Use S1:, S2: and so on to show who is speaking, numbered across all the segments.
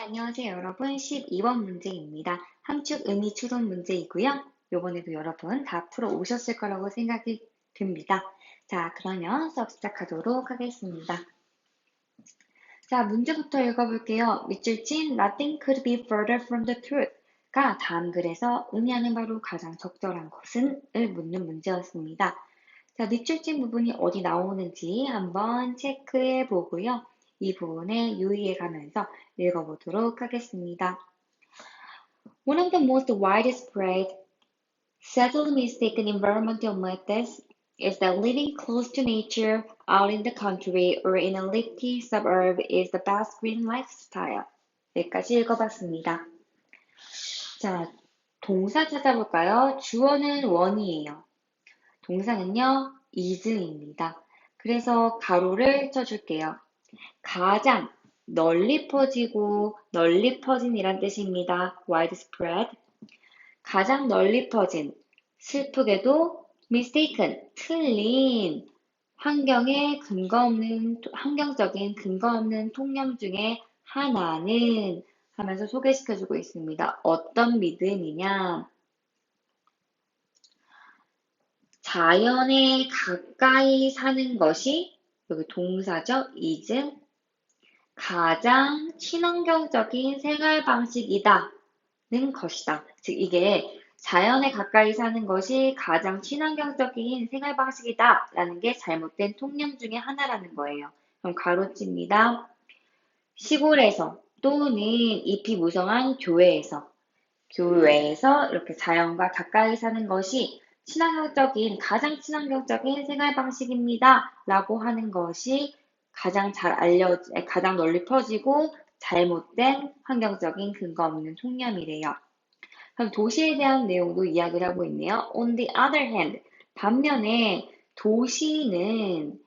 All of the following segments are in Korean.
S1: 네, 안녕하세요 여러분 12번 문제입니다. 함축 의미 추론 문제이고요. 요번에도 여러분 다 풀어 오셨을 거라고 생각이 듭니다. 자 그러면 수업 시작하도록 하겠습니다. 자 문제부터 읽어볼게요. 밑줄 친 Nothing could be further from the truth 가 다음 글에서 의미하는 바로 가장 적절한 것은? 을 묻는 문제였습니다. 자 밑줄 친 부분이 어디 나오는지 한번 체크해 보고요. 이 부분에 유의해 가면서 읽어보도록 하겠습니다. One of the most widespread, sadly mistaken environmental methods is that living close to nature out in the country or in a leafy suburb is the best green lifestyle. 여기까지 읽어봤습니다. 자, 동사 찾아볼까요? 주어는 원이에요. 동사는요, is입니다. 그래서 가로를 쳐줄게요. 가장 널리 퍼지고 널리 퍼진이란 뜻입니다. widespread. 가장 널리 퍼진 슬프게도 mistaken 틀린 환경에 근거 없는 환경적인 근거 없는 통념 중에 하나는 하면서 소개시켜주고 있습니다. 어떤 믿음이냐? 자연에 가까이 사는 것이 여기 동사죠. is 가장 친환경적인 생활 방식이다 는 것이다. 즉 이게 자연에 가까이 사는 것이 가장 친환경적인 생활 방식이다 라는 게 잘못된 통념 중에 하나라는 거예요. 그럼 가로칩니다. 시골에서 또는 잎이 무성한 교회에서 교회에서 이렇게 자연과 가까이 사는 것이 친환경적인, 가장 친환경적인 생활 방식입니다. 라고 하는 것이 가장 잘 알려, 가장 널리 퍼지고 잘못된 환경적인 근거 없는 통념이래요. 그럼 도시에 대한 내용도 이야기를 하고 있네요. On the other hand, 반면에 도시는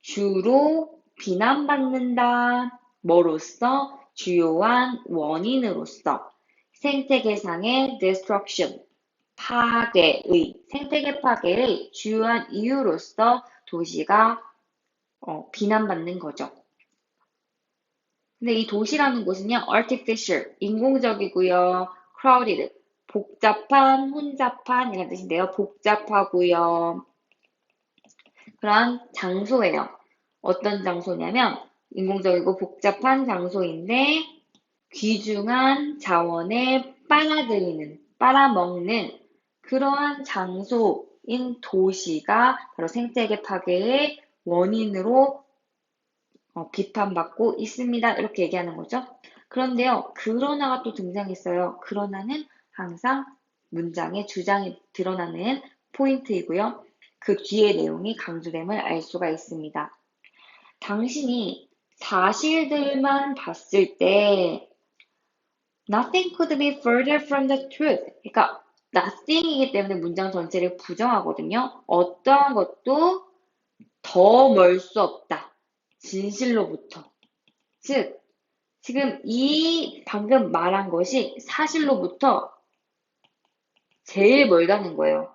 S1: 주로 비난받는다. 뭐로서? 주요한 원인으로서 생태계상의 destruction, 파괴의, 생태계 파괴의 주요한 이유로서 도시가 어, 비난받는 거죠. 근데 이 도시라는 곳은요, artificial, 인공적이고요, crowded, 복잡한, 혼잡한 이런 뜻인데요. 복잡하고요. 그런 장소예요. 어떤 장소냐면 인공적이고 복잡한 장소인데 귀중한 자원에 빨아들이는, 빨아먹는 그러한 장소인 도시가 바로 생태계 파괴의 원인으로 어, 비판받고 있습니다. 이렇게 얘기하는 거죠. 그런데요, 그러나가 또 등장했어요. 그러나는 항상 문장의 주장이 드러나는 포인트이고요. 그 뒤의 내용이 강조됨을 알 수가 있습니다. 당신이 사실들만 봤을 때 nothing could be further from the truth. 그러니까 nothing이기 때문에 문장 전체를 부정하거든요. 어떠한 것도 더 멀 수 없다. 진실로부터. 즉, 지금 이 방금 말한 것이 사실로부터 제일 멀다는 거예요.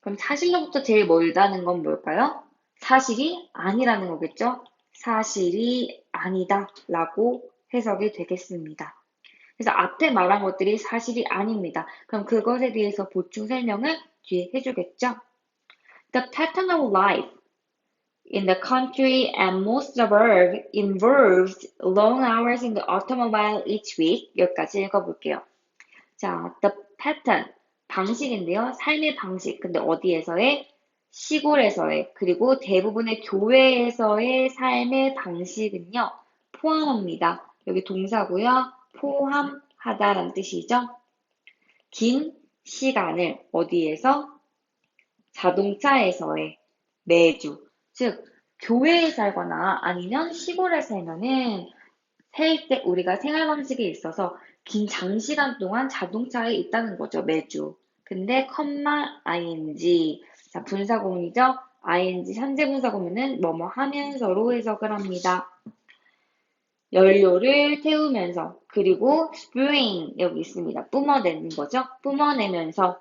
S1: 그럼 사실로부터 제일 멀다는 건 뭘까요? 사실이 아니라는 거겠죠? 사실이 아니다 라고 해석이 되겠습니다. 그래서 앞에 말한 것들이 사실이 아닙니다. 그럼 그것에 대해서 보충 설명을 뒤에 해주겠죠? The pattern of life in the country and most suburbs involves long hours in the automobile each week. 여기까지 읽어볼게요. 자, the pattern, 방식인데요. 삶의 방식. 근데 어디에서의? 시골에서의, 그리고 대부분의 교회에서의 삶의 방식은요, 포함합니다. 여기 동사고요. 포함하다라는 뜻이죠. 긴 시간을 어디에서? 자동차에서의 매주. 즉, 교회에 살거나 아니면 시골에 살면은 때 우리가 생활 방식에 있어서 긴 장시간 동안 자동차에 있다는 거죠, 매주. 근데 컴마 ing 자 분사구문이죠. ing 현재 분사구문은 뭐뭐 하면서로 해석을 합니다. 연료를 태우면서 그리고 spewing 여기 있습니다. 뿜어내는 거죠. 뿜어내면서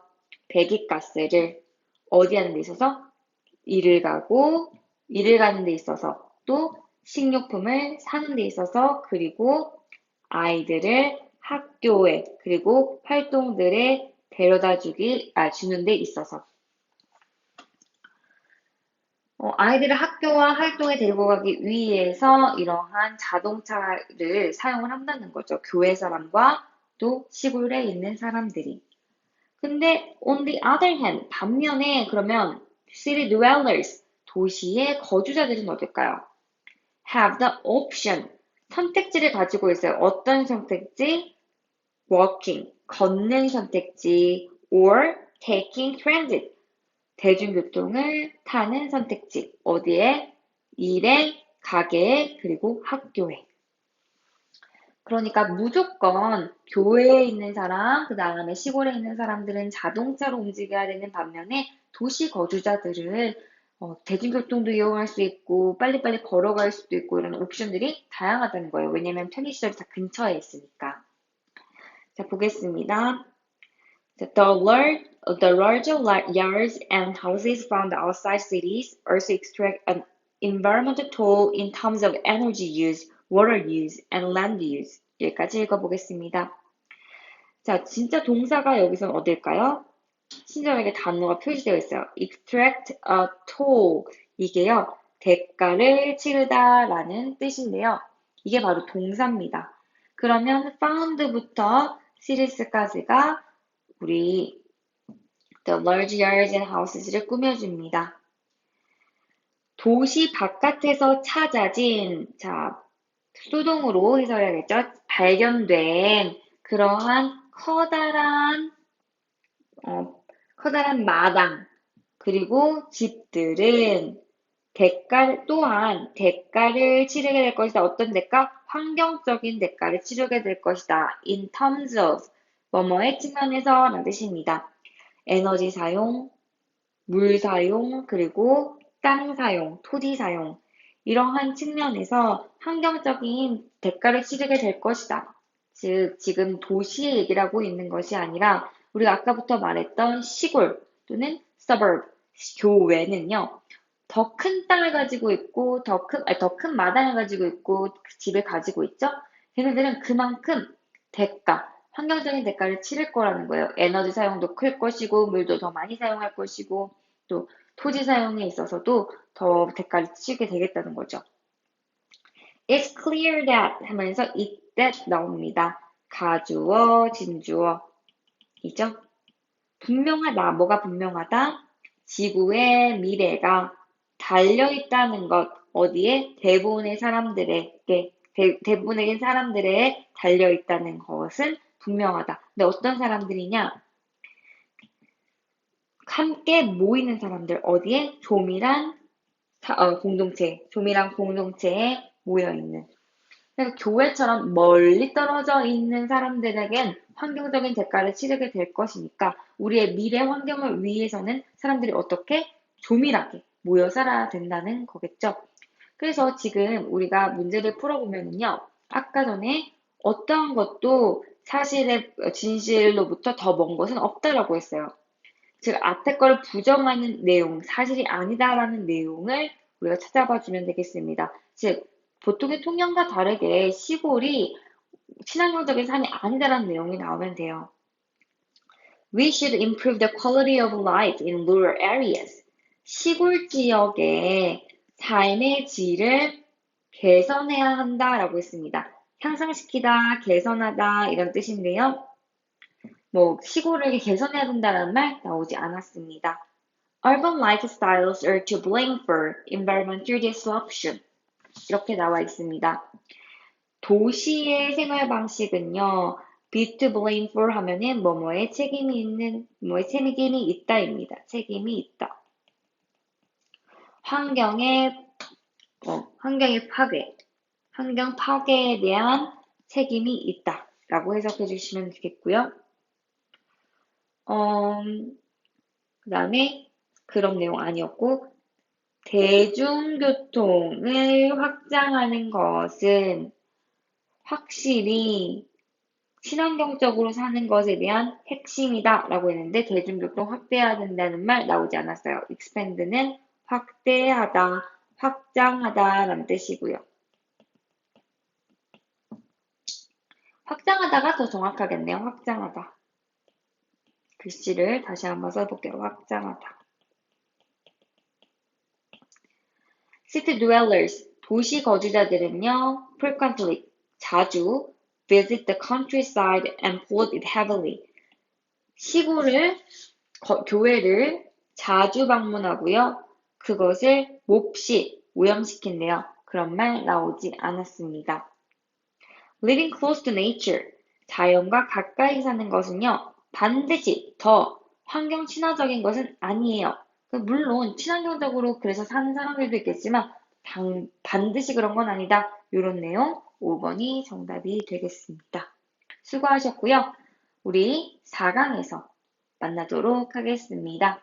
S1: 배기가스를 어디 하는 데 있어서 일을 가고 일을 가는 데 있어서 또 식료품을 사는 데 있어서 그리고 아이들을 학교에 그리고 활동들에 데려다 주기, 아, 주는 데 있어서. 어, 아이들을 학교와 활동에 데리고 가기 위해서 이러한 자동차를 사용을 한다는 거죠. 교회 사람과 또 시골에 있는 사람들이. 근데 on the other hand, 반면에 그러면 city dwellers, 도시의 거주자들은 어떨까요? have the option, 선택지를 가지고 있어요. 어떤 선택지? walking, 걷는 선택지, or taking transit, 대중교통을 타는 선택지. 어디에? 일에, 가게에, 그리고 학교에. 그러니까 무조건 교회에 있는 사람, 그 다음에 시골에 있는 사람들은 자동차로 움직여야 되는 반면에 도시 거주자들은 어, 대중교통도 이용할 수 있고 빨리빨리 걸어갈 수도 있고 이런 옵션들이 다양하다는 거예요. 왜냐면 편의시설이 다 근처에 있으니까. 자, 보겠습니다. The, large, the larger yards and houses found outside cities also extract an environmental toll in terms of energy use, water use, and land use. 여기까지 읽어보겠습니다. 자, 진짜 동사가 여기서 어딜까요? 친절하게 단어가 표시되어 있어요. extract a toll. 이게요, 대가를 치르다 라는 뜻인데요. 이게 바로 동사입니다. 그러면 found부터 시리스까지가 우리 the large yards and houses를 꾸며줍니다. 도시 바깥에서 찾아진, 자, 수동으로 해석해야겠죠? 발견된 그러한 커다란, 어, 커다란 마당, 그리고 집들은 대가 또한 대가를 치르게 될 것이다. 어떤 대가? 환경적인 대가를 치르게 될 것이다. In terms of 뭐뭐의 측면에서 라는 뜻입니다. 에너지 사용, 물 사용, 그리고 땅 사용, 토지 사용, 이러한 측면에서 환경적인 대가를 치르게 될 것이다. 즉, 지금 도시의 얘기를 하고 있는 것이 아니라 우리가 아까부터 말했던 시골 또는 suburb, 교외는요, 더 큰 땅을 가지고 있고, 더 큰, 더 큰 마당을 가지고 있고, 그 집을 가지고 있죠? 걔네들은 그만큼 대가, 환경적인 대가를 치를 거라는 거예요. 에너지 사용도 클 것이고, 물도 더 많이 사용할 것이고, 또 토지 사용에 있어서도 더 대가를 치게 되겠다는 거죠. It's clear that 하면서 it that 나옵니다. 가주어, 진주어. 이죠? 분명하다. 뭐가 분명하다? 지구의 미래가 달려있다는 것. 어디에? 대부분의 사람들에게, 대, 대부분의 사람들에 달려있다는 것은 분명하다. 근데 어떤 사람들이냐? 함께 모이는 사람들, 어디에? 조밀한 어, 공동체, 조밀한 공동체에 모여 있는. 그러니까 교회처럼 멀리 떨어져 있는 사람들에겐 환경적인 대가를 치르게 될 것이니까 우리의 미래 환경을 위해서는 사람들이 어떻게 조밀하게 모여 살아야 된다는 거겠죠. 그래서 지금 우리가 문제를 풀어보면요. 아까 전에 어떠한 것도 사실의 진실로부터 더 먼 것은 없다라고 했어요. 즉, 앞에 걸 부정하는 내용, 사실이 아니다라는 내용을 우리가 찾아봐 주면 되겠습니다. 즉, 보통의 통영과 다르게 시골이 친환경적인 삶이 아니다라는 내용이 나오면 돼요. We should improve the quality of life in rural areas. 시골 지역의 삶의 질을 개선해야 한다라고 했습니다. 향상시키다, 개선하다 이런 뜻인데요. 뭐 시골을 개선해야 된다는 말 나오지 않았습니다. Urban lifestyles are to blame for environmental disruption. 이렇게 나와 있습니다. 도시의 생활 방식은요, be to blame for 하면은 뭐뭐에 책임이 있는, 뭐에 책임이 있다입니다. 책임이 있다. 환경의, 어, 환경의 파괴, 환경 파괴에 대한 책임이 있다. 라고 해석해 주시면 되겠고요. 어, 그 다음에 그런 내용 아니었고, 대중교통을 확장하는 것은 확실히 친환경적으로 사는 것에 대한 핵심이다 라고 했는데 대중교통 확대해야 된다는 말 나오지 않았어요. expand는 확대하다, 확장하다 라는 뜻이고요. 확장하다가 더 정확하겠네요. 확장하다. 글씨를 다시 한번 써볼게요. 확장하다. City dwellers, 도시 거주자들은요, frequently, 자주, visit the countryside and flood it heavily. 시골을, 거- 교회를 자주 방문하고요. 그것을 몹시 오염시킨대요. 그런 말 나오지 않았습니다. Living close to nature, 자연과 가까이 사는 것은요, 반드시 더 환경 친화적인 것은 아니에요. 그 물론 친환경적으로 그래서 사는 사람들도 있겠지만 당- 반드시 그런 건 아니다. 이런 내용 5번이 정답이 되겠습니다. 수고하셨고요. 우리 4강에서 만나도록 하겠습니다.